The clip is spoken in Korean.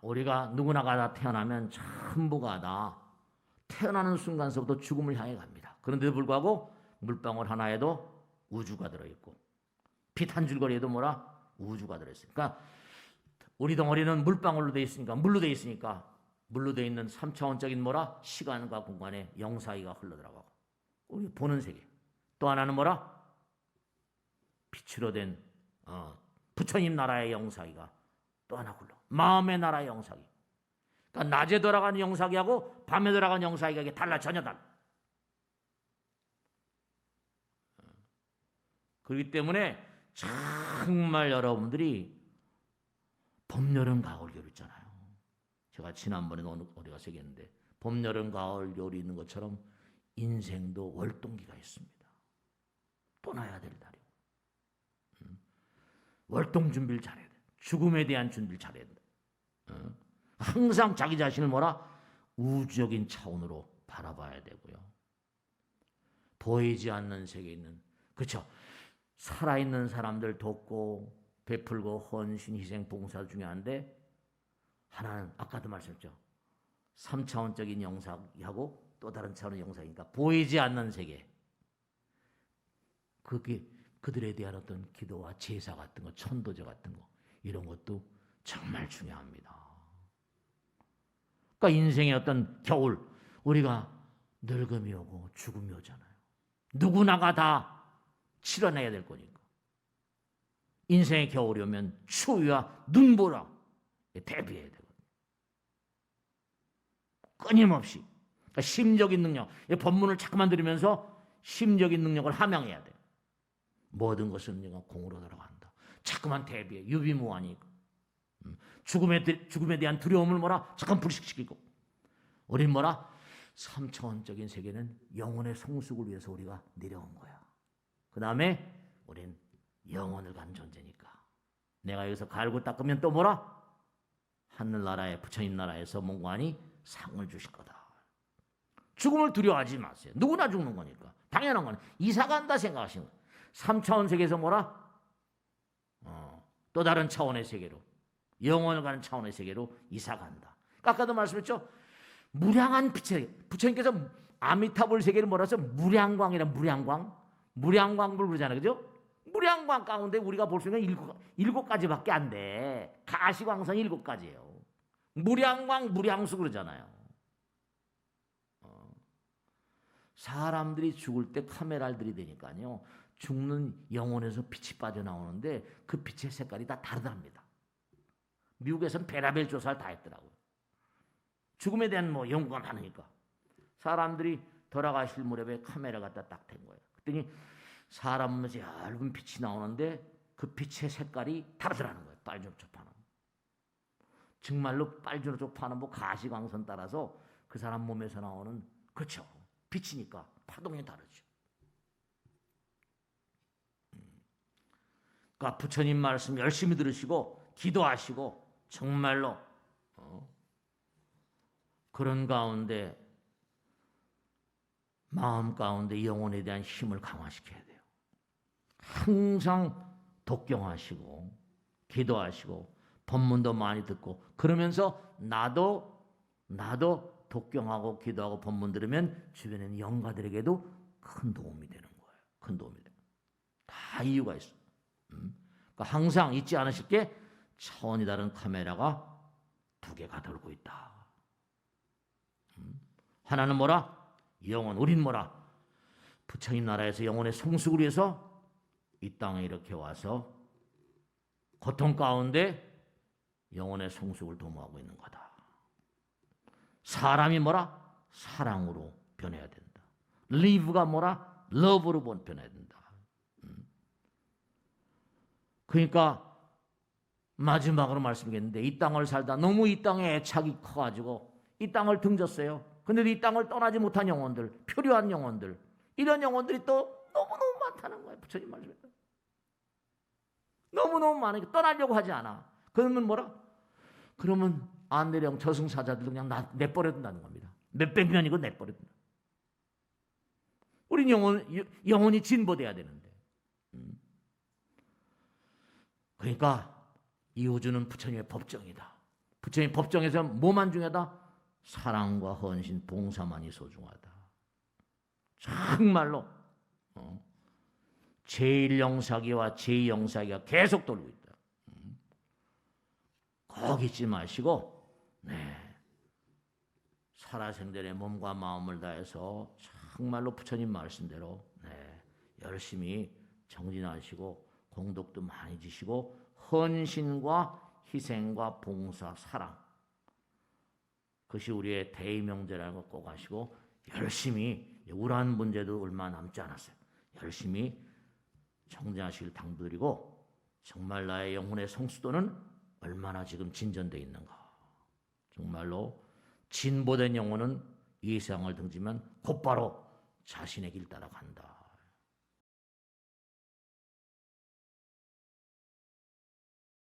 우리가 누구나가 다 태어나면 전부가 다 태어나는 순간서부터 죽음을 향해 갑니다. 그런데도 불구하고 물방울 하나에도 우주가 들어있고 빛 한 줄거리에도 뭐라? 우주가 들어있으니까 우리 덩어리는 물방울로 돼 있으니까 물로 돼 있으니까 물로 돼 있는 3차원적인 뭐라? 시간과 공간의 영사이가 흘러들어가고 우리 보는 세계. 또 하나는 뭐라? 빛으로 된 어, 부처님 나라의 영사기가 또 하나 굴러 마음의 나라의 영사기 그러니까 낮에 돌아가는 영사기하고 밤에 돌아가는 영사기가 이게 달라 전혀 달라 어. 그렇기 때문에 정말 여러분들이 봄, 여름, 가을, 겨울 있잖아요. 제가 지난번에 어디 가서 얘기했는데 봄, 여름, 가을, 겨울이 있는 것처럼 인생도 월동기가 있습니다. 떠나야 될 날이고 음. 월동 준비를 잘해야 돼. 죽음에 대한 준비를 잘해야 돼. 어? 항상 자기 자신을 뭐라 우주적인 차원으로 바라봐야 되고요. 보이지 않는 세계에 있는 그렇죠. 살아있는 사람들 돕고 베풀고 헌신, 희생, 봉사 중요한데 하나는 아까도 말씀했죠. 3차원적인 영상하고 또 다른 차원의 영상이니까 보이지 않는 세계. 그게 그들에 대한 어떤 기도와 제사 같은 거, 천도제 같은 거 이런 것도 정말 중요합니다. 그러니까 인생의 어떤 겨울 우리가 늙음이 오고 죽음이 오잖아요. 누구나가 다 치러내야 될 거니까. 인생의 겨울이 오면 추위와 눈보라 대비해야 되거든요. 끊임없이 그러니까 심적인 능력, 이 본문을 자꾸만 들으면서 심적인 능력을 함양해야 돼. 모든 것은 공으로 들어간다. 자꾸만 대비해 유비무환이니까 음, 죽음에 대- 죽음에 대한 두려움을 뭐라 잠깐 불식시키고 우린 뭐라 삼차원적인 세계는 영혼의 성숙을 위해서 우리가 내려온 거야. 그 다음에 우린 영혼을 간 존재니까. 내가 여기서 갈고 닦으면 또 뭐라? 하늘나라의 부처님 나라에서 몽관이 상을 주실 거다. 죽음을 두려워하지 마세요. 누구나 죽는 거니까. 당연한 거는 이사 간다 생각하시는 거예요. 3차원 세계에서 뭐라? 어, 또 다른 차원의 세계로 영혼을 가는 차원의 세계로 이사 간다. 아까도 말씀했죠. 무량한 빛의 부처님께서 아미타불 세계를 뭐라 해서 무량광이라 무량광 무량광불 그러잖아요. 그죠? 무량광 가운데 우리가 볼 수 있는 일곱, 일곱 가지밖에 안 돼. 가시광선 일곱 가지예요. 무량광, 무량수 그러잖아요. 어. 사람들이 죽을 때 카메라를 들이대니까요. 죽는 영혼에서 빛이 빠져나오는데 그 빛의 색깔이 다 다르답니다. 미국에서는 베라벨 조사를 다 했더라고요. 죽음에 대한 뭐 연구가 많으니까. 사람들이 돌아가실 무렵에 카메라 갖다 딱 댄 거예요. 그랬더니 사람 몸에서 얇은 빛이 나오는데 그 빛의 색깔이 다르더라는 거예요. 빨주노초파는. 정말로 빨주노초파는 뭐 가시광선 따라서 그 사람 몸에서 나오는 그렇죠. 빛이니까 파동이 다르죠. 그러니까 부처님 말씀 열심히 들으시고 기도하시고 정말로 어, 그런 가운데 마음 가운데 영혼에 대한 힘을 강화시켜야 돼요. 항상 독경하시고 기도하시고 법문도 많이 듣고 그러면서 나도 나도 독경하고 기도하고 법문 들으면 주변에 영가들에게도 큰 도움이 되는 거예요. 큰 도움이 돼요. 다 이유가 있어. 음? 그러니까 항상 잊지 않으실 게 차원이 다른 카메라가 두 개가 돌고 있다. 음? 하나는 뭐라? 영혼, 우린 뭐라? 부처님 나라에서 영혼의 성숙을 위해서 이 땅에 이렇게 와서 고통 가운데 영혼의 성숙을 도모하고 있는 거다. 사람이 뭐라? 사랑으로 변해야 된다. live가 뭐라? love로 변해야 된다. 음. 그러니까 마지막으로 말씀드리겠는데 이 땅을 살다 너무 이 땅에 애착이 커가지고 이 땅을 등졌어요. 근데 이 땅을 떠나지 못한 영혼들, 표류한 영혼들, 이런 영혼들이 또 너무너무 많다는 거예요. 부처님 말씀에. 너무너무 많으니까 떠나려고 하지 않아. 그러면 뭐라? 그러면 안내령 저승사자들도 그냥 나, 내버려 둔다는 겁니다. 몇백 년이고 내버려 둔다. 우린 영혼, 영혼이 진보돼야 되는데. 음. 그러니까 이 우주는 부처님의 법정이다. 부처님 법정에서 뭐만 중요하다? 사랑과 헌신, 봉사만이 소중하다. 정말로 어. 제1영사기와 제2영사기가 계속 돌고 있다. 음. 꼭 잊지 마시고 네. 살아생전의 몸과 마음을 다해서 정말로 부처님 말씀대로 네. 열심히 정진하시고 공덕도 많이 지시고 헌신과 희생과 봉사, 사랑 그것이 우리의 대의명제라는 걸꼭 아시고 열심히 우울한 문제도 얼마 남지 않았어요. 열심히 정진하시길 당부드리고 정말 나의 영혼의 성수도는 얼마나 지금 진전되어 있는가. 정말로 진보된 영혼은 이 세상을 등지면 곧바로 자신의 길 따라간다.